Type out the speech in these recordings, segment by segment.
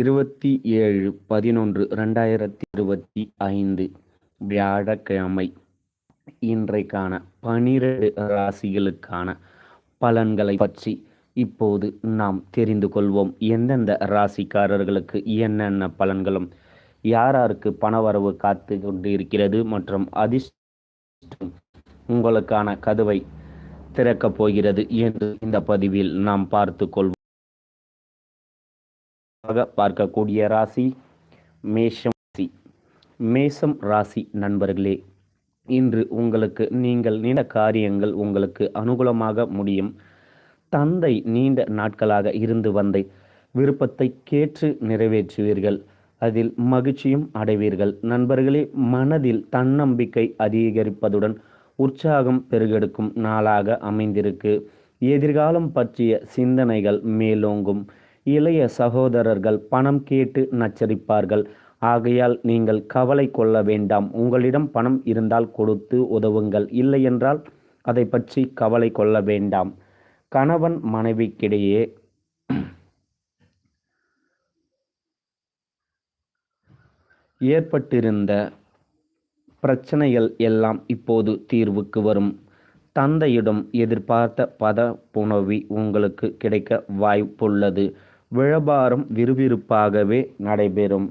இருபத்தி ஏழு பதினொன்று ரெண்டாயிரத்தி இருபத்தி ஐந்து வியாழக்கிழமை. இன்றைக்கான பனிரெண்டு ராசிகளுக்கான பலன்களை பற்றி இப்போது நாம் தெரிந்து கொள்வோம். எந்தெந்த ராசிக்காரர்களுக்கு என்னென்ன பலன்களும் யாராருக்கு பணவரவு காத்து கொண்டு இருக்கிறது மற்றும் அதிர்ஷ்டம் உங்களுக்கான கதவை திறக்கப் போகிறது என்று இந்த பதிவில் நாம் பார்த்து கொள்வோம். பார்க்கக்கூடிய ராசி மேஷம் ராசி. மேஷம் ராசி நண்பர்களே இன்று உங்களுக்கு நீங்கள் நீண்ட காரியங்கள் உங்களுக்கு அனுகூலமாக முடியும். தந்தை நீண்ட நாட்களாக இருந்து வந்த விருப்பத்தை கேட்டு நிறைவேற்றுவீர்கள். அதில் மகிழ்ச்சியும் அடைவீர்கள். நண்பர்களே மனதில் தன்னம்பிக்கை அதிகரிப்பதுடன் உற்சாகம் பெருகெடுக்கும் நாளாக அமைந்திருக்கு. எதிர்காலம் பற்றிய சிந்தனைகள் மேலோங்கும். இளைய சகோதரர்கள் பணம் கேட்டு நச்சரிப்பார்கள். ஆகையால் நீங்கள் கவலை கொள்ள வேண்டாம். உங்களிடம் பணம் இருந்தால் கொடுத்து உதவுங்கள். இல்லையென்றால் அதை பற்றி கவலை கொள்ள வேண்டாம். கணவன் மனைவிக்கிடையே ஏற்பட்டிருந்த பிரச்சனைகள் எல்லாம் இப்போது தீர்வுக்கு வரும். தந்தையிடம் எதிர்பார்த்த பத புணவி உங்களுக்கு கிடைக்க வாய்ப்புள்ளது. வியாபாரம் விறுவிறுப்பாகவே நடைபெறும்.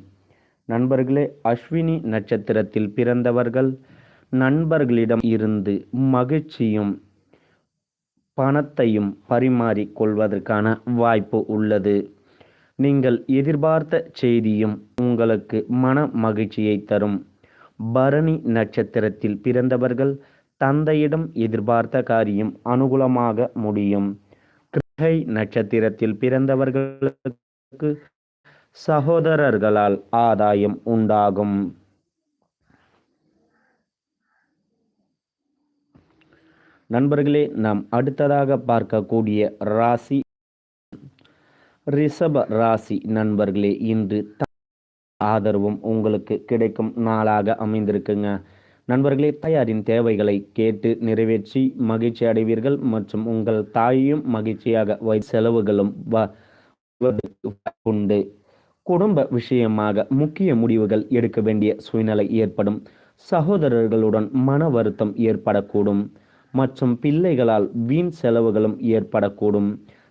நண்பர்களே அஸ்வினி நட்சத்திரத்தில் பிறந்தவர்கள் நண்பர்களிடம் இருந்து மகிழ்ச்சியும் பணத்தையும் பரிமாறிக்கொள்வதற்கான வாய்ப்பு உள்ளது. நீங்கள் எதிர்பார்த்த செய்தியும் உங்களுக்கு மன மகிழ்ச்சியை தரும். பரணி நட்சத்திரத்தில் பிறந்தவர்கள் தந்தையிடம் எதிர்பார்த்த காரியம் அனுகூலமாக முடியும். கிருகை நட்சத்திரத்தில் பிறந்தவர்களுக்கு சகோதரர்களால் ஆதாயம் உண்டாகும். நண்பர்களே நாம் அடுத்ததாக பார்க்கக்கூடிய ராசி ரிஷப ராசி நண்பர்களே இன்று ஆதரவும் உங்களுக்கு கிடைக்கும் நாளாக அமைந்திருக்குங்க. நண்பர்களே தாயாரின் தேவைகளை கேட்டு நிறைவேற்றி மகிழ்ச்சி அடைவீர்கள் மற்றும் உங்கள் தாயையும் மகிழ்ச்சியாக வை செலவுகளும் உண்டு. குடும்ப விஷயமாக முக்கிய முடிவுகள் எடுக்க வேண்டிய சூழ்நிலை ஏற்படும். சகோதரர்களுடன் மன வருத்தம் ஏற்படக்கூடும் மற்றும் பிள்ளைகளால் வீண் செலவுகளும் ஏற்படக்கூடும்.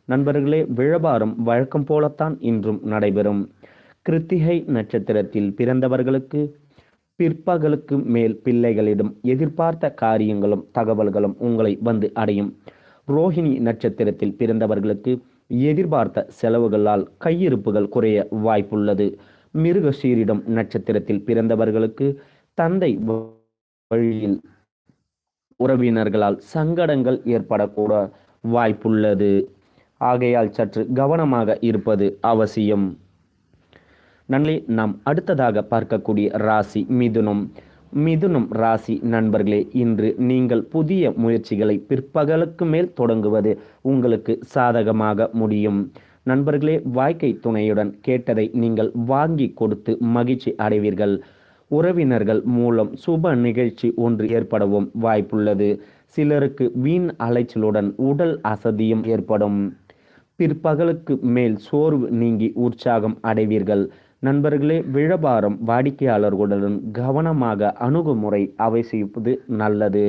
நண்பர்களே விழபாரம் வழக்கம் போலத்தான் இன்றும் நடைபெறும். கிருத்திகை நட்சத்திரத்தில் பிறந்தவர்களுக்கு பிற்பகலுக்கு மேல் பிள்ளைகளிடம் எதிர்பார்த்த காரியங்களும் தகவல்களும் உங்களை வந்து அடையும். ரோஹிணி நட்சத்திரத்தில் பிறந்தவர்களுக்கு எதிர்பார்த்த செலவுகளால் கையிருப்புகள் குறைய வாய்ப்புள்ளது. மிருகசீரிடம் நட்சத்திரத்தில் பிறந்தவர்களுக்கு தந்தை வழியில் உறவினர்களால் சங்கடங்கள் ஏற்படக்கூட வாய்ப்புள்ளது. ஆகையால் சற்று கவனமாக இருப்பது அவசியம். நன்றி. நாம் அடுத்ததாக பார்க்கக்கூடிய ராசி மிதுனம். மிதுனம் ராசி நண்பர்களே இன்று நீங்கள் புதிய முயற்சிகளை பிற்பகலுக்கு மேல் தொடங்குவது உங்களுக்கு சாதகமாக முடியும். நண்பர்களே வாழ்க்கை துணையுடன் கேட்டதை நீங்கள் வாங்கி கொடுத்து மகிழ்ச்சி அடைவீர்கள். உறவினர்கள் மூலம் சுப நிகழ்ச்சி ஒன்று ஏற்படவும் வாய்ப்புள்ளது. சிலருக்கு வீண் அலைச்சலுடன் உடல் அசதியும் ஏற்படும். பிற்பகலுக்கு மேல் சோர்வு நீங்கி உற்சாகம் அடைவீர்கள். நண்பர்களே விழபாரம் வாடிக்கையாளர்களுடன் கவனமாக அணுகுமுறை அவசியப்பது நல்லது.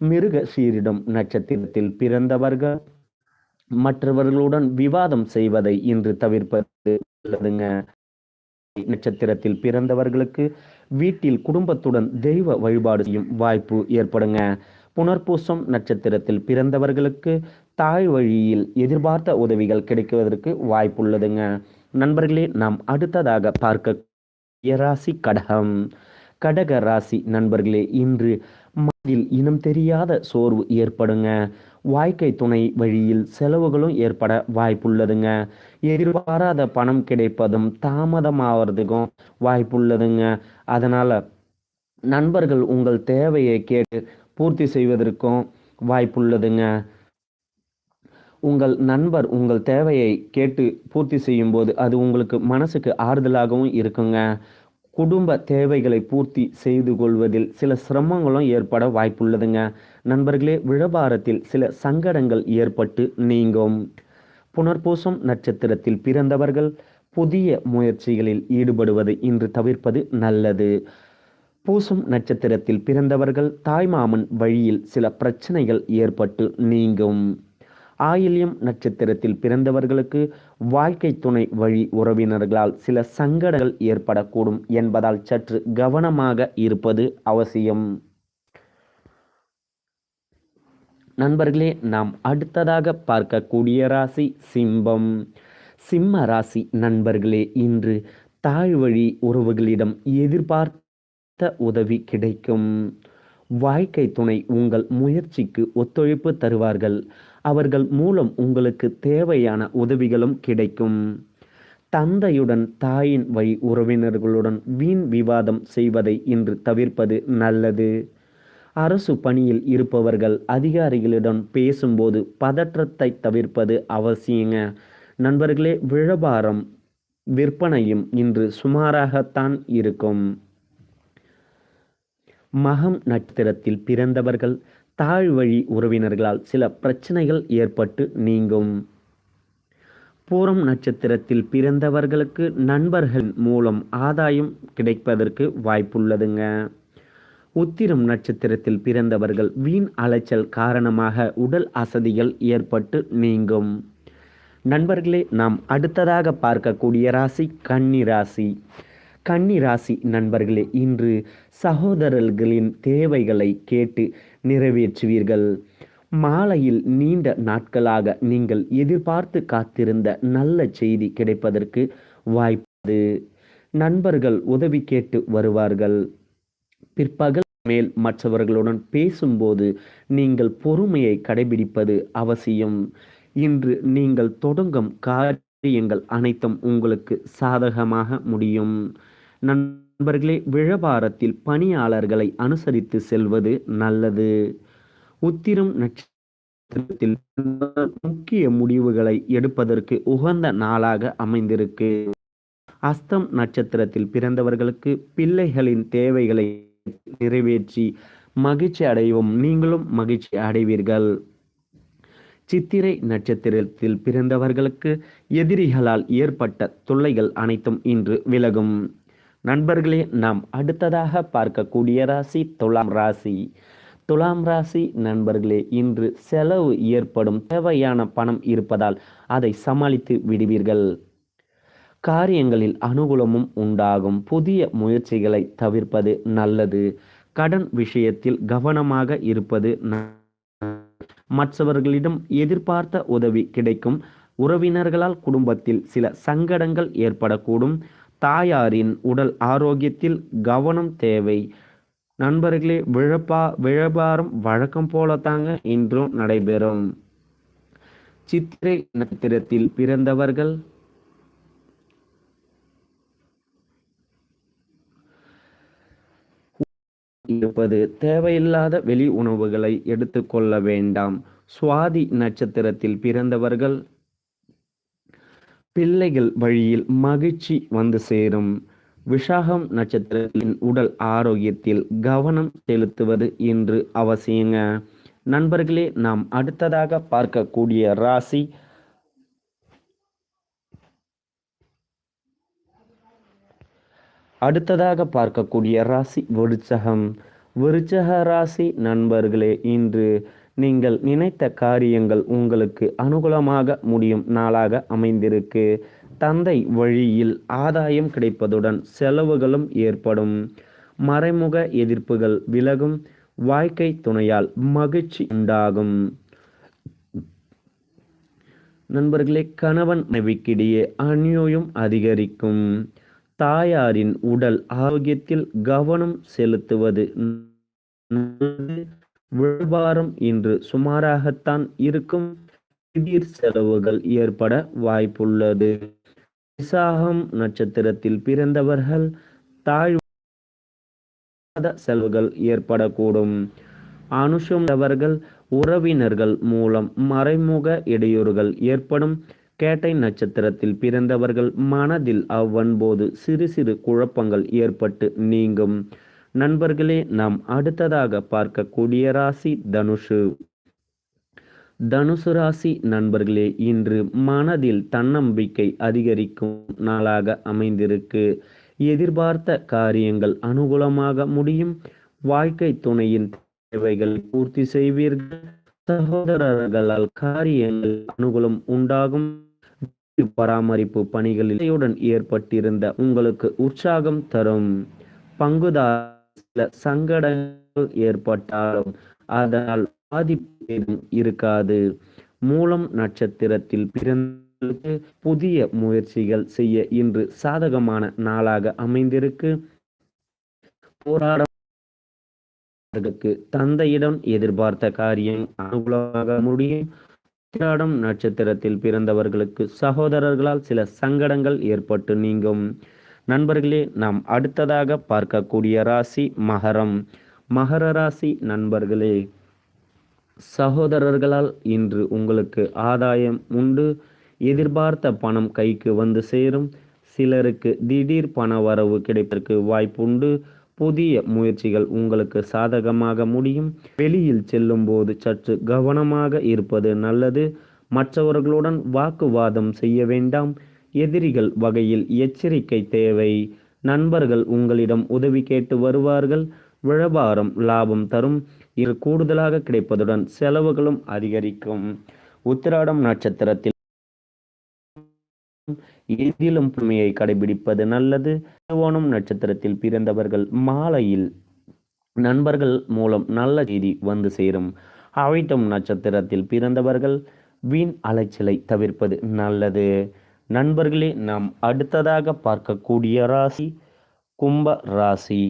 மிருக சீரிடம் நட்சத்திரத்தில் பிறந்தவர்கள் மற்றவர்களுடன் விவாதம் செய்வதை இன்று தவிர்ப்பது நல்லதுங்க. நட்சத்திரத்தில் பிறந்தவர்களுக்கு வீட்டில் குடும்பத்துடன் தெய்வ வழிபாடு செய்யும் வாய்ப்பு ஏற்படுங்க. புனர்பூசம் நட்சத்திரத்தில் பிறந்தவர்களுக்கு தாய் வழியில் எதிர்பார்த்த உதவிகள் கிடைக்குவதற்கு வாய்ப்புள்ளதுங்க. நண்பர்களே நாம் அடுத்ததாக பார்க்க ராசி கடகம் கடக ராசி நண்பர்களே இன்று மனதில் இனம் தெரியாத சோர்வு ஏற்படுங்க. வாழ்க்கை துணை வழியில் செலவுகளும் ஏற்பட வாய்ப்புள்ளதுங்க. எதிர்பாராத பணம் கிடைப்பதும் தாமதமாகிறதுக்கும் வாய்ப்புள்ளதுங்க. அதனால் நண்பர்கள் உங்கள் தேவையை கேட்டு பூர்த்தி செய்வதற்கும் வாய்ப்புள்ளதுங்க. உங்கள் நண்பர் உங்கள் தேவையை கேட்டு பூர்த்தி செய்யும் போது அது உங்களுக்கு மனசுக்கு ஆறுதலாகவும் இருக்குங்க. குடும்ப தேவைகளை பூர்த்தி செய்து கொள்வதில் சில சிரமங்களும் ஏற்பட வாய்ப்புள்ளதுங்க. நண்பர்களே விழபாரத்தில் சில சங்கடங்கள் ஏற்பட்டு நீங்கும். புனர்பூசம் நட்சத்திரத்தில் பிறந்தவர்கள் புதிய முயற்சிகளில் ஈடுபடுவது இன்று தவிர்ப்பது நல்லது. பூசம் நட்சத்திரத்தில் பிறந்தவர்கள் தாய்மாமன் வழியில் சில பிரச்சனைகள் ஏற்பட்டு நீங்கும். ஆயில்யம் நட்சத்திரத்தில் பிறந்தவர்களுக்கு வாழ்க்கை துணை வழி உறவினர்களால் சில சங்கடங்கள் ஏற்படக்கூடும் என்பதால் சற்று கவனமாக இருப்பது அவசியம். நண்பர்களே நாம் அடுத்ததாக பார்க்கக்கூடிய ராசி சிம்பம் சிம்ம ராசி நண்பர்களே இன்று தாழ்வழி உறவுகளிடம் எதிர்பார்த்த உதவி கிடைக்கும். வாழ்க்கை துணை உங்கள் முயற்சிக்கு ஒத்துழைப்பு தருவார்கள். அவர்கள் மூலம் உங்களுக்கு தேவையான உதவிகளும் கிடைக்கும். தந்தையுடன் தாயின் வழி உறவினர்களுடன் வீண் விவாதம் செய்வதை இன்று தவிர்ப்பது நல்லது. அரசு பணியில் இருப்பவர்கள் அதிகாரிகளிடம் பேசும்போது பதற்றத்தை தவிர்ப்பது அவசியங்க. நண்பர்களே விழபாரம் விற்பனையும் இன்று சுமாராகத்தான் இருக்கும். மகம் நட்சத்திரத்தில் பிறந்தவர்கள் தாழ்வழி உறவினர்களால் சில பிரச்சனைகள் ஏற்பட்டு நீங்கும். பூரம் நட்சத்திரத்தில் பிறந்தவர்களுக்கு நண்பர்கள் மூலம் ஆதாயம் கிடைப்பதற்கு வாய்ப்புள்ளதுங்க. உத்திரம் நட்சத்திரத்தில் பிறந்தவர்கள் வீண் அலைச்சல் காரணமாக உடல் அசதிகள் ஏற்பட்டு நீங்கும். நண்பர்களே நாம் அடுத்ததாக பார்க்கக்கூடிய ராசி கன்னி ராசி. கன்னிராசி நண்பர்களே இன்று சகோதரர்களின் தேவைகளை கேட்டு நிறைவேற்றுவீர்கள். மாலையில் நீண்ட நாட்களாக நீங்கள் எதிர்பார்த்து காத்திருந்த நல்ல செய்தி கிடைப்பதற்கு வாய்ப்பு. நண்பர்கள் உதவி கேட்டு வருவார்கள். பிற்பகல் மேல் மற்றவர்களுடன் பேசும்போது நீங்கள் பொறுமையை கடைபிடிப்பது அவசியம். இன்று நீங்கள் தொடங்கும் காரியங்கள் அனைத்தும் உங்களுக்கு சாதகமாக முடியும். நண்பர்களே விழபாரத்தில் பணியாளர்களை அனுசரித்து செல்வது நல்லது. உத்திரம் நட்சத்திரத்தில் முக்கிய முடிவுகளை எடுப்பதற்கு உகந்த நாளாக அமைந்திருக்கு. அஸ்தம் நட்சத்திரத்தில் பிறந்தவர்களுக்கு பிள்ளைகளின் தேவைகளை நிறைவேற்றி மகிழ்ச்சி அடைவோம் நீங்களும் மகிழ்ச்சி அடைவீர்கள். சித்திரை நட்சத்திரத்தில் பிறந்தவர்களுக்கு எதிரிகளால் ஏற்பட்ட தொல்லைகள் அனைத்தும் இன்று விலகும். நண்பர்களே நாம் அடுத்ததாக பார்க்கக்கூடிய ராசி துலாம் ராசி. துலாம் ராசி நண்பர்களே இன்று செலவு ஏற்படும் தேவையான பணம் இருப்பதால் அதை சமாளித்து விடுவீர்கள். காரியங்களில் அனுகூலமும் உண்டாகும். புதிய முயற்சிகளை தவிர்ப்பது நல்லது. கடன் விஷயத்தில் கவனமாக இருப்பது மற்றவர்களிடம் எதிர்பார்த்த உதவி கிடைக்கும். உறவினர்களால் குடும்பத்தில் சில சங்கடங்கள் ஏற்படக்கூடும். தாயாரின் உடல் ஆரோக்கியத்தில் கவனம் தேவை. நண்பர்களே விழப்பா விழபாரம் வழக்கம் போலத்தாங்க இன்றும் நடைபெறும். சித்திரை நட்சத்திரத்தில் பிறந்தவர்கள். இருப்பது தேவையில்லாத வெளி உணவுகளை எடுத்துக்கொள்ள வேண்டாம். சுவாதி நட்சத்திரத்தில் பிறந்தவர்கள். பிள்ளைகள் வழியில் மகிழ்ச்சி வந்து சேரும். விஷாகம் நட்சத்திரத்தின் உடல் ஆரோக்கியத்தில் கவனம் செலுத்துவது இன்று அவசியங்க. நண்பர்களே நாம் அடுத்ததாக பார்க்கக்கூடிய ராசி. அடுத்ததாக பார்க்கக்கூடிய ராசி விருச்சகம். விருச்சக ராசி நண்பர்களே இன்று நீங்கள் நினைத்த காரியங்கள் உங்களுக்கு அனுகூலமாக முடியும் நாளாக அமைந்திருக்கு. தந்தை வழியில் ஆதாயம் கிடைப்பதுடன் செலவுகளும் ஏற்படும். மறைமுக எதிர்ப்புகள் விலகும். வாழ்க்கை துணையால் மகிழ்ச்சி உண்டாகும். நண்பர்களே கணவன் மனைவிக்கிடையே அந்யோயம் அதிகரிக்கும். தாயாரின் உடல் ஆரோக்கியத்தில் கவனம் செலுத்துவது வியாபாரம் இன்று சுமாராகத்தான் இருக்கும் திடீர் செலவுகள் ஏற்பட வாய்ப்புள்ளது. விசாகம் நட்சத்திரத்தில் பிறந்தவர்கள் தாழ்வாத செலவுகள் ஏற்படக்கூடும். அனுஷம் அவர்கள் உறவினர்கள் மூலம் மறைமுக இடையூறுகள் ஏற்படும். கேட்டை நட்சத்திரத்தில் பிறந்தவர்கள் மனதில் அவ்வன்போது சிறு சிறு குழப்பங்கள் ஏற்பட்டு நீங்கும். நண்பர்களே நாம் அடுத்ததாக பார்க்கக்கூடிய ராசி தனுஷு தனுசு ராசி நண்பர்களே இன்று மனதில் தன்னம்பிக்கை அதிகரிக்கும் நாளாக அமைந்திருக்கு. எதிர்பார்த்த காரியங்கள் அனுகூலமாக முடியும். வாழ்க்கை துணையின் தேவைகள் பூர்த்தி செய்வீர்கள். சகோதரர்களால் காரியங்கள் அனுகூலம் உண்டாகும். பராமரிப்பு பணிகளில் ஏற்பட்டிருந்த உங்களுக்கு உற்சாகம் தரும். பங்குதார சில சங்கடங்கள் ஏற்பட்டாலும் அதனால் பாதிப்பு இருக்காது. மூலம் நட்சத்திரத்தில் பிறந்த புதிய முயற்சிகள் செய்ய இன்று சாதகமான நாளாக அமைந்திருக்கு. போராட தந்தையிடம் எதிர்பார்த்த காரியம் அனுகூலமாக முடியும். உத்திராடம் நட்சத்திரத்தில் பிறந்தவர்களுக்கு சகோதரர்களால் சில சங்கடங்கள் ஏற்பட்டு நீங்கும். நண்பர்களே நாம் அடுத்ததாக பார்க்கக்கூடிய ராசி மகரம். மகர ராசி நண்பர்களே சகோதரர்களால் இன்று உங்களுக்கு ஆதாயம் உண்டு. எதிர்பார்த்த பணம் கைக்கு வந்து சேரும். சிலருக்கு திடீர் பண வரவு கிடைப்பதற்கு வாய்ப்புண்டு புதிய முயற்சிகள் உங்களுக்கு சாதகமாக முடியும். வெளியில் செல்லும் போது சற்று கவனமாக இருப்பது நல்லது. மற்றவர்களுடன் வாக்குவாதம் செய்ய வேண்டாம். எதிரிகள் வகையில் எச்சரிக்கை தேவை. நண்பர்கள் உங்களிடம் உதவி கேட்டு வருவார்கள். வியாபாரம் லாபம் தரும். இது கூடுதலாக கிடைப்பதுடன் செலவுகளும் அதிகரிக்கும். உத்திராடம் நட்சத்திரத்தில் எதிலும் புண்மையை கடைபிடிப்பது நல்லது. திருவோணம் நட்சத்திரத்தில் பிறந்தவர்கள் மாலையில் நண்பர்கள் மூலம் நல்ல செய்தி வந்து சேரும். அவைட்டம் நட்சத்திரத்தில் பிறந்தவர்கள் வீண் அலைச்சலை தவிர்ப்பது நல்லது. நண்பர்களே நாம் அடுத்ததாக பார்க்கக்கூடிய ராசி கும்ப ராசி.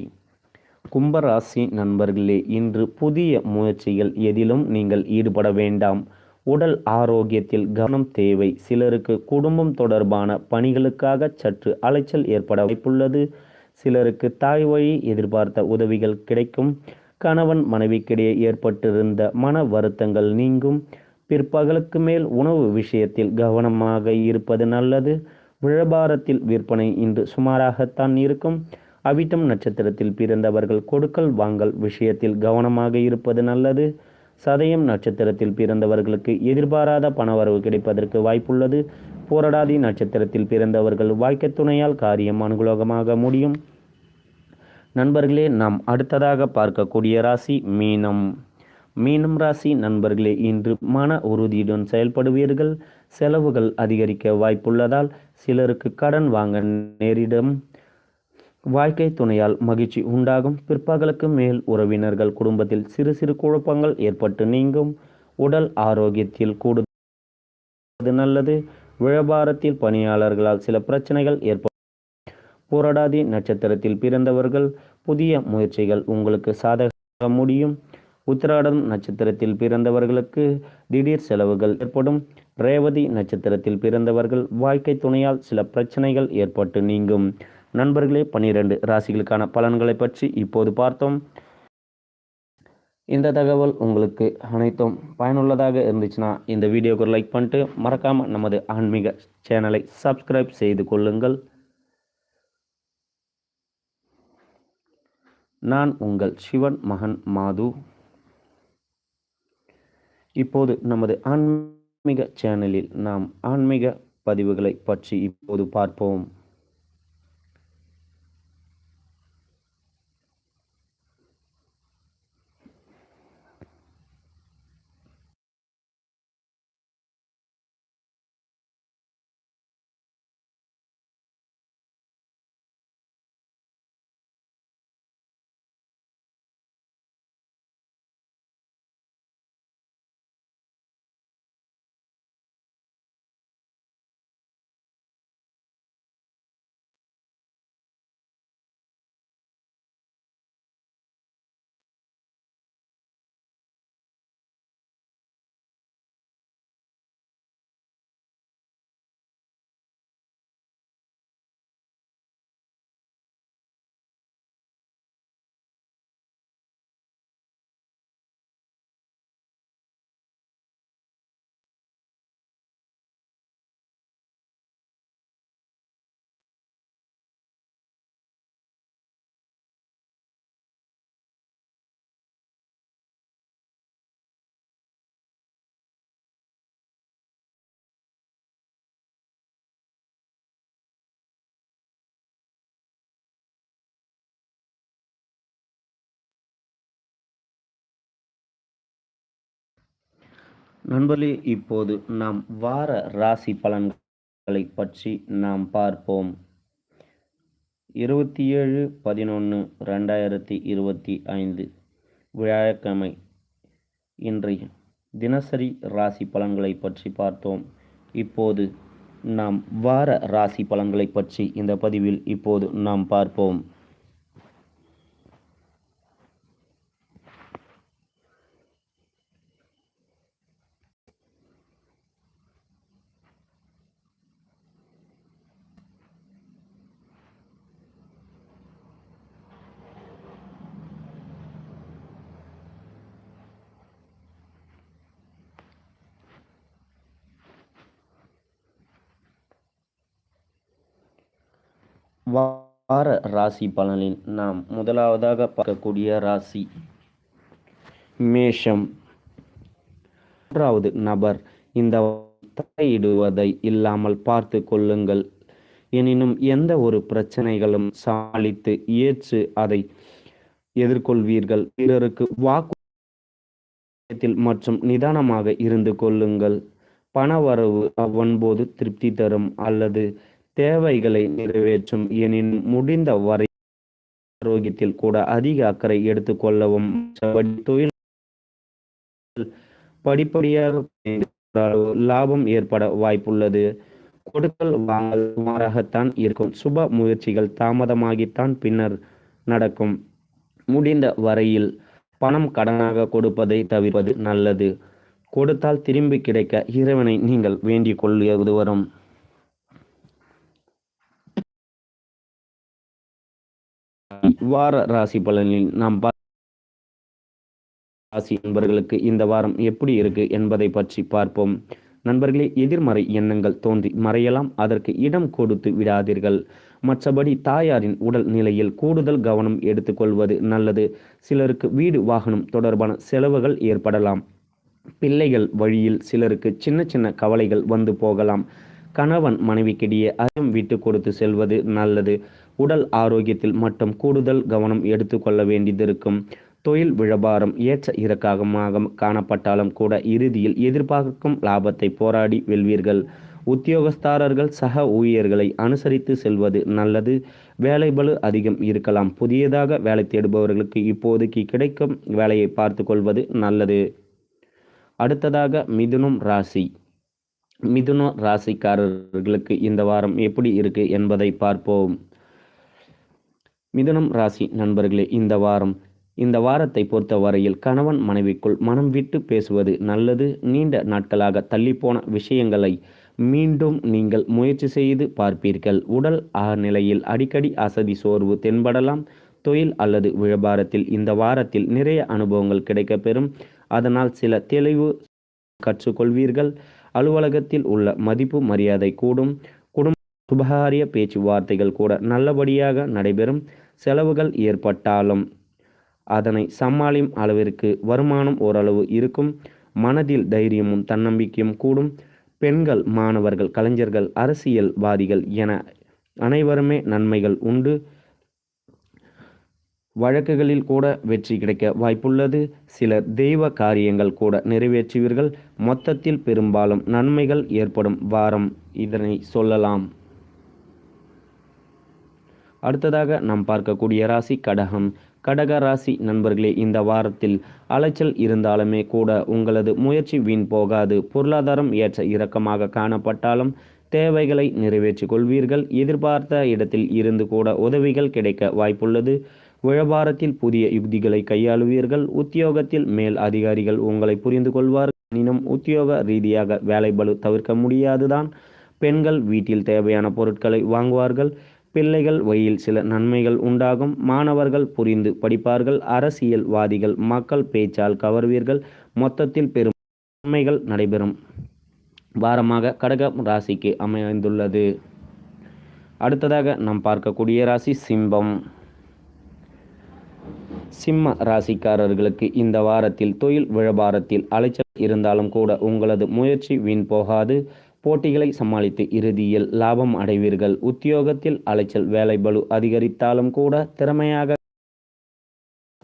கும்ப ராசி நண்பர்களே இன்று புதிய முயற்சிகள் எதிலும் நீங்கள் ஈடுபட வேண்டாம். உடல் ஆரோக்கியத்தில் கவனம் தேவை. சிலருக்கு குடும்பம் தொடர்பான பணிகளுக்காக சற்று அலைச்சல் ஏற்பட வாய்ப்புள்ளது. சிலருக்கு தாய் வழி எதிர்பார்த்த உதவிகள் கிடைக்கும். கணவன் மனைவிக்கிடையே ஏற்பட்டிருந்த மன வருத்தங்கள் நீங்கும். பிற்பகலுக்கு மேல் உணவு விஷயத்தில் கவனமாக இருப்பது நல்லது. விழபாரத்தில் விற்பனை இன்று சுமாராகத்தான் இருக்கும். அவிட்டம் நட்சத்திரத்தில் பிறந்தவர்கள் கொடுக்கல் வாங்கல் விஷயத்தில் கவனமாக இருப்பது நல்லது. சதயம் நட்சத்திரத்தில் பிறந்தவர்களுக்கு எதிர்பாராத பணவரவு கிடைப்பதற்கு வாய்ப்புள்ளது. போராடாதி நட்சத்திரத்தில் பிறந்தவர்கள் வாய்க்க துணையால் காரியம் அனுகூலமாக முடியும். நண்பர்களே நாம் அடுத்ததாக பார்க்கக்கூடிய ராசி மீனம். மீனம் ராசி நண்பர்களே இன்று மன உறுதியுடன் செயல்படுவீர்கள். செலவுகள் அதிகரிக்க வாய்ப்புள்ளதால் சிலருக்கு கடன் வாங்க நேரிடும். வாழ்க்கை துணையால் மகிழ்ச்சி உண்டாகும். பிற்பகலுக்கு மேல் உறவினர்கள் குடும்பத்தில் சிறு சிறு குழப்பங்கள் ஏற்பட்டு நீங்கும். உடல் ஆரோக்கியத்தில் கூடுதல் நல்லது. வியாபாரத்தில் பணியாளர்களால் சில பிரச்சனைகள் ஏற்படும். போராடாதி நட்சத்திரத்தில் பிறந்தவர்கள் புதிய முயற்சிகள் உங்களுக்கு சாதக முடியும். உத்திராடம் நட்சத்திரத்தில் பிறந்தவர்களுக்கு திடீர் செலவுகள் ஏற்படும். ரேவதி நட்சத்திரத்தில் பிறந்தவர்கள் வாழ்க்கை துணையால் சில பிரச்சனைகள் ஏற்பட்டு நீங்கும். நண்பர்களே பன்னிரண்டு ராசிகளுக்கான பலன்களை பற்றி இப்போது பார்த்தோம். இந்த தகவல் உங்களுக்கு அனைத்தும் பயனுள்ளதாக இருந்துச்சுன்னா இந்த வீடியோக்கு லைக் பண்ணிட்டு மறக்காமல் நமது ஆன்மீக சேனலை சப்ஸ்கிரைப் செய்து கொள்ளுங்கள். நான் உங்கள் சிவன் மகன் மாது. இப்போது நமது ஆன்மீக சேனலில் நாம் ஆன்மீக பதிவுகளை பற்றி இப்போது பார்ப்போம். நண்பர்களே இப்போது நாம் வார ராசி பலன்களை பற்றி நாம் பார்ப்போம். இருபத்தி ஏழு பதினொன்று ரெண்டாயிரத்தி இருபத்தி ஐந்து வியாழக்கிழமை. இன்றைய தினசரி ராசி பலன்களை பற்றி பார்த்தோம். இப்போது நாம் வார ராசி பலன்களை பற்றி இந்த பதிவில் இப்போது நாம் பார்ப்போம். வார ராசி பலனில் நாம் முதலாவதாக பார்க்கக்கூடிய ராசி மேஷம். மூன்றாவது நபர் இந்த தலையிடுவதை இல்லாமல் பார்த்து கொள்ளுங்கள். எனினும் எந்த ஒரு பிரச்சனைகளும் சாலித்து ஏற்று அதை எதிர்கொள்வீர்கள். பிறருக்கு வாக்கு மற்றும் நிதானமாக இருந்து கொள்ளுங்கள். பணவரவு அவ்வன்போது திருப்தி தரும் அல்லது தேவைகளை நிறைவேற்றும் எனின் முடிந்த வரை ஆரோக்கியத்தில் கூட அதிக அக்கறை எடுத்துக்கொள்ளவும் தொழில் படிப்படியாக லாபம் ஏற்பட வாய்ப்புள்ளது. கொடுக்கல் வாங்கல் சுமாராகத்தான் இருக்கும். சுப முயற்சிகள் தாமதமாகித்தான் பின்னர் நடக்கும். முடிந்த வரையில் பணம் கடனாக கொடுப்பதை தவிர்ப்பது நல்லது. கொடுத்தால் திரும்பி கிடைக்க இறைவனை நீங்கள் வேண்டிக் கொள்வது வரும். வார ராசி பலனில் நாம் ராசி நண்பர்களுக்கு இந்த வாரம் எப்படி இருக்கு என்பதை பற்றி பார்ப்போம். நண்பர்களே எதிர்மறை எண்ணங்கள் தோன்றி மறையலாம். அதற்கு இடம் கொடுத்து விடாதீர்கள். மற்றபடி தாயாரின் உடல் நிலையில் கூடுதல் கவனம் எடுத்துக்கொள்வது நல்லது. சிலருக்கு வீடு வாகனம் தொடர்பான செலவுகள் ஏற்படலாம். பிள்ளைகள் வழியில் சிலருக்கு சின்ன சின்ன கவலைகள் வந்து போகலாம். கணவன் மனைவிக்கிடையே அறம் விட்டு கொடுத்து செல்வது நல்லது. உடல் ஆரோக்கியத்தில் மட்டும் கூடுதல் கவனம் எடுத்துக்கொள்ள வேண்டியதிருக்கும். தொழில் வியாபாரம் ஏற்ற இறக்கமாக காணப்பட்டாலும் கூட இறுதியில் எதிர்பார்க்கும் லாபத்தை போராடி வெல்வீர்கள். உத்தியோகஸ்தாரர்கள் சக ஊழியர்களை அனுசரித்து செல்வது நல்லது. வேலைபளு அதிகம் இருக்கலாம். புதியதாக வேலை தேடுபவர்களுக்கு இப்போதைக்கு கிடைக்கும் வேலையை பார்த்து கொள்வது நல்லது. அடுத்ததாக மிதுனம் ராசி. மிதுன ராசிக்காரர்களுக்கு இந்த வாரம் எப்படி இருக்கு என்பதை பார்ப்போம். மிதுனம் ராசி நண்பர்களே இந்த வாரம் இந்த வாரத்தை பொறுத்த வரையில் கணவன் மனைவிக்குள் மனம் விட்டு பேசுவது நல்லது. நீண்ட நாட்களாக தள்ளிப்போன விஷயங்களை மீண்டும் நீங்கள் முயற்சி செய்து பார்ப்பீர்கள். உடல் நிலையில் அடிக்கடி அசதி சோர்வு தென்படலாம். தொழில் அல்லது வியாபாரத்தில் இந்த வாரத்தில் நிறைய அனுபவங்கள் கிடைக்கப்பெறும். அதனால் சில தெளிவு கற்றுக்கொள்வீர்கள். அலுவலகத்தில் உள்ள மதிப்பு மரியாதை கூடும். குடும்ப சுபகாரிய பேச்சுவார்த்தைகள் கூட நல்லபடியாக நடைபெறும். செலவுகள் ஏற்பட்டாலும் அதனை சமாளிக்கும் அளவிற்கு வருமானம் ஓரளவு இருக்கும். மனதில் தைரியமும் தன்னம்பிக்கையும் கூடும். பெண்கள் மாணவர்கள் கலைஞர்கள் அரசியல்வாதிகள் என அனைவருமே நன்மைகள் உண்டு. வழக்குகளில் கூட வெற்றி கிடைக்க வாய்ப்புள்ளது. சிலர் தெய்வ காரியங்கள் கூட நிறைவேற்றுவீர்கள். மொத்தத்தில் பெரும்பாலும் நன்மைகள் ஏற்படும் வாரம் இதனை சொல்லலாம். அடுத்ததாக நாம் பார்க்கக்கூடிய ராசி கடகம். கடக ராசி நண்பர்களே இந்த வாரத்தில் அலைச்சல் இருந்தாலுமே கூட உங்களது முயற்சி வீண் போகாது. பொருளாதாரம் ஏற்ற இறக்கமாக காணப்பட்டாலும் தேவைகளை நிறைவேற்றிக் கொள்வீர்கள். எதிர்பார்த்த இடத்தில் இருந்து கூட உதவிகள் கிடைக்க வாய்ப்புள்ளது. வியாபாரத்தில் புதிய யுக்திகளை கையாளுவீர்கள். உத்தியோகத்தில் மேல் அதிகாரிகள் உங்களை புரிந்து கொள்வார்கள். எனினும் உத்தியோக ரீதியாக வேலை பளு தவிர்க்க முடியாதுதான். பெண்கள் வீட்டில் தேவையான பொருட்களை வாங்குவார்கள். பிள்ளைகள் வழியில் சில நன்மைகள் உண்டாகும். மாணவர்கள் புரிந்து படிப்பார்கள். அரசியல்வாதிகள் மக்கள் பேச்சால் கவர்வீர்கள். மொத்தத்தில் பெரும் நன்மைகள் நடைபெறும். வாரமாக கடகம் ராசிக்கு அமைந்துள்ளது. அடுத்ததாக நாம் பார்க்கக்கூடிய ராசி சிம்பம் சிம்ம ராசிக்காரர்களுக்கு இந்த வாரத்தில் தொழில் வியாபாரத்தில் அலைச்சல் இருந்தாலும் கூட உங்களது முயற்சி வீண் போகாது. போட்டிகளை சமாளித்து இறுதியில் லாபம் அடைவீர்கள். உத்தியோகத்தில் அலைச்சல் வேலை பலு அதிகரித்தாலும் கூட திறமையாக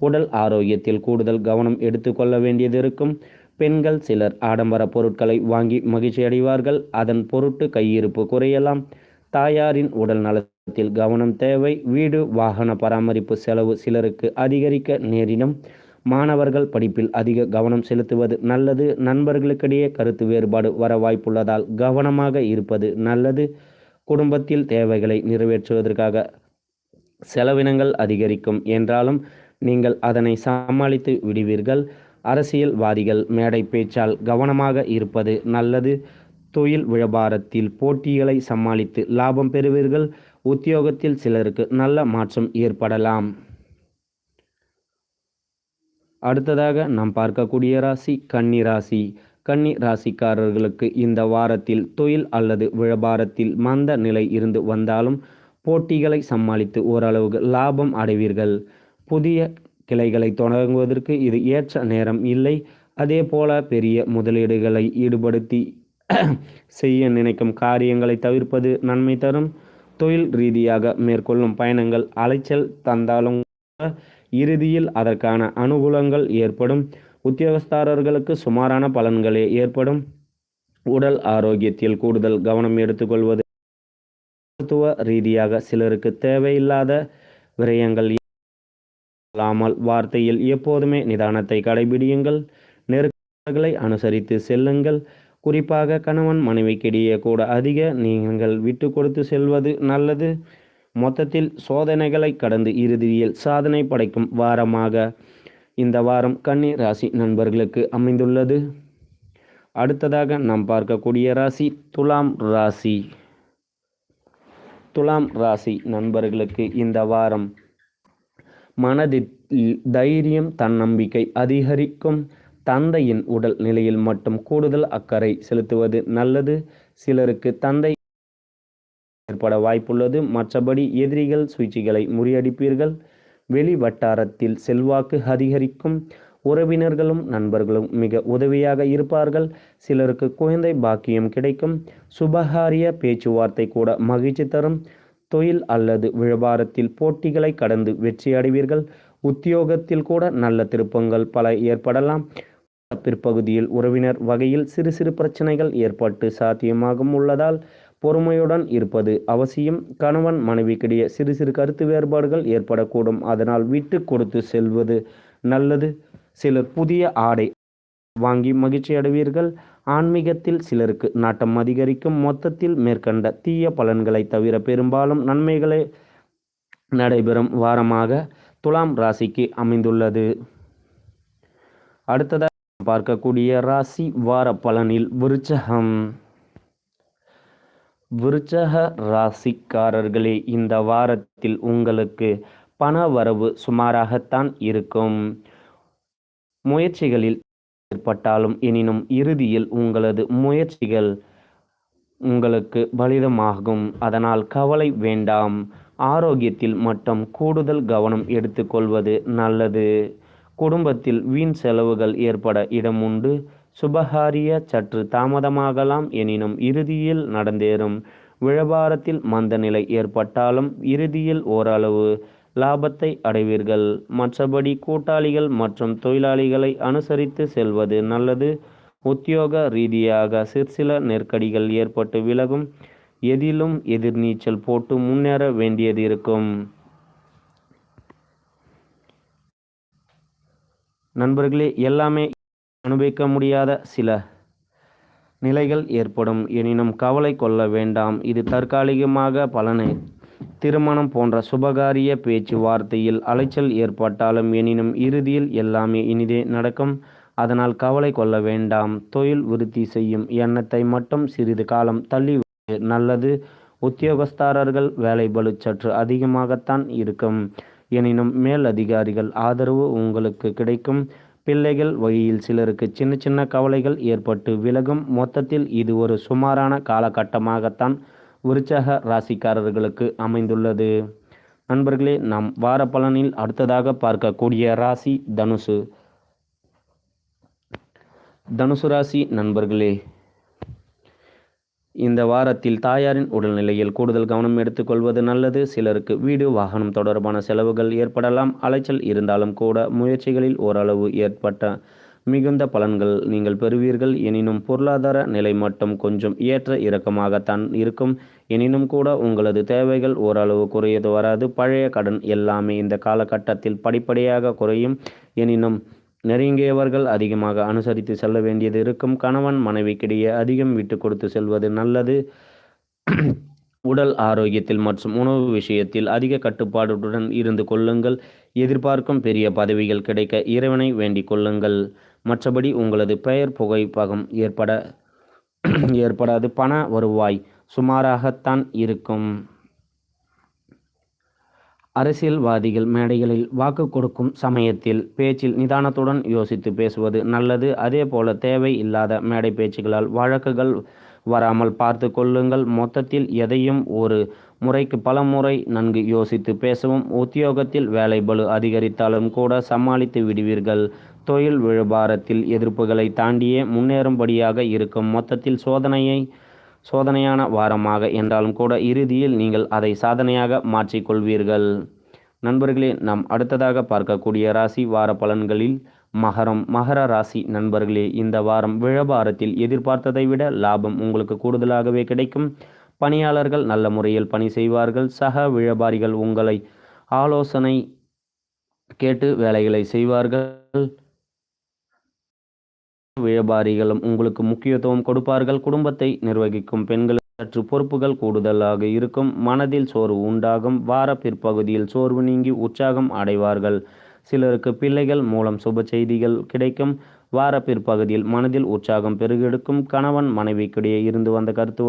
உடல் ஆரோக்கியத்தில் கூடுதல் கவனம் எடுத்துக்கொள்ள வேண்டியது இருக்கும். பெண்கள் சிலர் ஆடம்பர பொருட்களை வாங்கி மகிழ்ச்சி அடைவார்கள் அதன் பொருட்டு கையிருப்பு குறையலாம். தாயாரின் உடல் நலத்தில் கவனம் தேவை. வீடு வாகன பராமரிப்பு செலவு சிலருக்கு அதிகரிக்க நேரிடும். மாணவர்கள் படிப்பில் அதிக கவனம் செலுத்துவது நல்லது. நண்பர்களுக்கிடையே கருத்து வேறுபாடு வர வாய்ப்புள்ளதால் கவனமாக இருப்பது நல்லது. குடும்பத்தில் தேவைகளை நிறைவேற்றுவதற்காக செலவினங்கள் அதிகரிக்கும். என்றாலும் நீங்கள் அதனை சமாளித்து விடுவீர்கள். அரசியல்வாதிகள் மேடை பேச்சால் கவனமாக இருப்பது நல்லது. தொழில் வியாபாரத்தில் போட்டிகளை சமாளித்து லாபம் பெறுவீர்கள். உத்தியோகத்தில் சிலருக்கு நல்ல மாற்றம் ஏற்படலாம். அடுத்ததாக நாம் பார்க்கக்கூடிய ராசி கன்னி ராசி. கன்னி ராசிக்காரர்களுக்கு இந்த வாரத்தில் தொழில் அல்லது வியாபாரத்தில் மந்த நிலை இருந்து வந்தாலும் போட்டிகளை சமாளித்து ஓரளவுக்கு லாபம் அடைவீர்கள். புதிய கிளைகளை தொடங்குவதற்கு இது ஏற்ற நேரம் இல்லை. அதே போல பெரிய முதலீடுகளை ஈடுபடுத்தி செய்ய நினைக்கும் காரியங்களை தவிர்ப்பது நன்மை தரும். தொழில் ரீதியாக மேற்கொள்ளும் பயணங்கள் அலைச்சல் தந்தாலும் இறுதியில் அதற்கான அனுகூலங்கள் ஏற்படும். உத்தியோகஸ்தாரர்களுக்கு சுமாரான பலன்களே ஏற்படும். உடல் ஆரோக்கியத்தில் கூடுதல் கவனம் எடுத்துக்கொள்வது மருத்துவ ரீதியாக சிலருக்கு தேவையில்லாத விரயங்கள் இல்லாமல் வார்த்தையில் எப்போதுமே நிதானத்தை கடைபிடியுங்கள். நெருக்கங்களை அனுசரித்து செல்லுங்கள். குறிப்பாக கணவன் மனைவிக்கிடையே கூட அதிக நீங்கள் விட்டு கொடுத்து செல்வது நல்லது. மொத்தத்தில் சோதனைகளை கடந்து இறுதியில் சாதனை படைக்கும் வாரமாக இந்த வாரம் கன்னி ராசி நண்பர்களுக்கு அமைந்துள்ளது. அடுத்ததாக நாம் பார்க்கக்கூடிய ராசி துலாம் ராசி. துலாம் ராசி நண்பர்களுக்கு இந்த வாரம் மனதில் தைரியம் தன்னம்பிக்கை அதிகரிக்கும். தந்தையின் உடல் நிலையில் மட்டும் கூடுதல் அக்கறை செலுத்துவது நல்லது. சிலருக்கு தந்தை ஏற்பட வாய்ப்புள்ளது. மற்றபடி எதிரிகள் சூழ்ச்சிகளை முறியடிப்பீர்கள். வெளி வட்டாரத்தில் செல்வாக்கு அதிகரிக்கும். உறவினர்களும் நண்பர்களும் மிக உதவியாக இருப்பார்கள். சிலருக்கு குழந்தை பாக்கியம் கிடைக்கும். சுபகாரிய பேச்சுவார்த்தை கூட மகிழ்ச்சி தரும். தொழில் அல்லது வியாபாரத்தில் போட்டிகளை கடந்து வெற்றி அடைவீர்கள் உத்தியோகத்தில் கூட நல்ல திருப்பங்கள் பல ஏற்படலாம். பிற்பகுதியில் உறவினர் வகையில் சிறு சிறு பிரச்சனைகள் ஏற்பட்டு சாத்தியமாகும் உள்ளதால் பொறுமையுடன் இருப்பது அவசியம். கணவன் மனைவிக்கிடையே சிறு சிறு கருத்து வேறுபாடுகள் ஏற்படக்கூடும். அதனால் விட்டு கொடுத்து செல்வது நல்லது. சிலர் புதிய ஆடை வாங்கி மகிழ்ச்சி அடைவீர்கள். ஆன்மீகத்தில் சிலருக்கு நாட்டம் அதிகரிக்கும். மொத்தத்தில் மேற்கண்ட தீய பலன்களை தவிர பெரும்பாலும் நன்மைகளை நடைபெறும் வாரமாக துலாம் ராசிக்கு அமைந்துள்ளது. அடுத்ததாக பார்க்கக்கூடிய ராசி வார பலனில் விருச்சகம். விருச்சக ராசிக்காரர்களே இந்த வாரத்தில் உங்களுக்கு பண வரவு சுமாராகத்தான் இருக்கும். முயற்சிகளில் ஏற்பட்டாலும் எனினும் இறுதியில் உங்களது முயற்சிகள் உங்களுக்கு பலிதமாகும். அதனால் கவலை வேண்டாம். ஆரோக்கியத்தில் மட்டும் கூடுதல் கவனம் எடுத்துக்கொள்வது நல்லது. குடும்பத்தில் வீண் செலவுகள் ஏற்பட இடம் உண்டு. சுபகாரிய சற்று தாமதமாகலாம் எனினும் இறுதியில் நடந்தேறும். வியாபாரத்தில் மந்த நிலை ஏற்பட்டாலும் இறுதியில் ஓரளவு லாபத்தை அடைவீர்கள். மற்றபடி கூட்டாளிகள் மற்றும் தொழிலாளிகளை அனுசரித்து செல்வது நல்லது. உத்தியோக ரீதியாக சிற்சில நெருக்கடிகள் ஏற்பட்டு விலகும். எதிலும் எதிர்நீச்சல் போட்டு முன்னேற வேண்டியது இருக்கும். நண்பர்களே எல்லாமே அனுபவிக்க முடியாத சில நிலைகள் ஏற்படும். எனினும் கவலை கொள்ள வேண்டாம். இது தற்காலிகமாக பலனை. திருமணம் போன்ற சுபகாரிய பேச்சுவார்த்தையில் அலைச்சல் ஏற்பட்டாலும் எனினும் இறுதியில் எல்லாமே இனிதே நடக்கும். அதனால் கவலை கொள்ள வேண்டாம். தொழில் விருத்தி செய்யும் எண்ணத்தை மட்டும் சிறிது காலம் தள்ளி நல்லது. உத்தியோகஸ்தாரர்கள் வேலை பளு சற்று அதிகமாகத்தான் இருக்கும். எனினும் மேல் அதிகாரிகள் ஆதரவு உங்களுக்கு கிடைக்கும். பிள்ளைகள் வழியில் சிலருக்கு சின்ன சின்ன கவலைகள் ஏற்பட்டு விலகும். மொத்தத்தில் இது ஒரு சுமாரான காலகட்டமாகத்தான் விருச்சக ராசிக்காரர்களுக்கு அமைந்துள்ளது. நண்பர்களே நாம் வார பலனில் அடுத்ததாக பார்க்கக்கூடிய ராசி தனுசு. தனுசு ராசி நண்பர்களே இந்த வாரத்தில் தாயாரின் உடல்நிலையில் கூடுதல் கவனம் எடுத்துக்கொள்வது நல்லது. சிலருக்கு வீடு வாகனம் தொடர்பான செலவுகள் ஏற்படலாம். அலைச்சல் இருந்தாலும் கூட முயற்சிகளில் ஓரளவு ஏற்பட்ட மிகுந்த பலன்கள் நீங்கள் பெறுவீர்கள். எனினும் பொருளாதார நிலை மட்டும் கொஞ்சம் ஏற்ற இறக்கமாகத்தான் இருக்கும். எனினும் கூட உங்களது தேவைகள் ஓரளவு குறையது வராது. பழைய கடன் எல்லாமே இந்த காலகட்டத்தில் படிப்படியாக குறையும். எனினும் நெருங்கியவர்கள் அதிகமாக அனுசரித்து செல்ல வேண்டியது இருக்கும். கணவன் மனைவிக்கிடையே அதிகம் விட்டு கொடுத்து செல்வது நல்லது. உடல் ஆரோக்கியத்தில் மற்றும் உணவு விஷயத்தில் அதிக கட்டுப்பாடுடன் இருந்து கொள்ளுங்கள். எதிர்பார்க்கும் பெரிய பதவிகள் கிடைக்க இறைவனை வேண்டிக் கொள்ளுங்கள். மற்றபடி உங்களது பெயர் புகைப்பகம் ஏற்பட ஏற்படாது. பண வருவாய் சுமாராகத்தான் இருக்கும். அரசியல்வாதிகள் மேடைகளில் வாக்கு கொடுக்கும் சமயத்தில் பேச்சில் நிதானத்துடன் யோசித்து பேசுவது நல்லது. அதே போல தேவை இல்லாத மேடை பேச்சுகளால் வழக்குகள் வராமல் பார்த்து கொள்ளுங்கள். மொத்தத்தில் எதையும் ஒரு முறைக்கு பல முறை நன்கு யோசித்து பேசவும். உத்தியோகத்தில் வேலை பலு அதிகரித்தாலும் கூட சமாளித்து விடுவீர்கள். தொழில் வியாபாரத்தில் எதிர்ப்புகளை தாண்டியே முன்னேறும்படியாக இருக்கும். மொத்தத்தில் சோதனையை சோதனையான வாரமாக என்றாலும் கூட இறுதியில் நீங்கள் அதை சாதனையாக மாற்றிக்கொள்வீர்கள். நண்பர்களே நாம் அடுத்ததாக பார்க்கக்கூடிய ராசி வார பலன்களில் மகரம் மகர ராசி நண்பர்களே இந்த வாரம் வியாபாரத்தில் எதிர்பார்த்ததை விட லாபம் உங்களுக்கு கூடுதலாகவே கிடைக்கும். பணியாளர்கள் நல்ல முறையில் பணி செய்வார்கள். சக வியாபாரிகள் உங்களை ஆலோசனை கேட்டு வேலைகளை செய்வார்கள். வியாபாரிகளும் உங்களுக்கு முக்கியத்துவம் கொடுப்பார்கள். குடும்பத்தை நிர்வகிக்கும் பெண்கள் சற்று பொறுப்புகள் கூடுதலாக இருக்கும். மனதில் சோர்வு உண்டாகும். வார பிற்பகுதியில் சோர்வு நீங்கி உற்சாகம் அடைவார்கள். சிலருக்கு பிள்ளைகள் மூலம் சுப செய்திகள் கிடைக்கும். வார பிற்பகுதியில் மனதில் உற்சாகம் பெருகெடுக்கும். கணவன் மனைவிக்கிடையே இருந்து வந்த கருத்து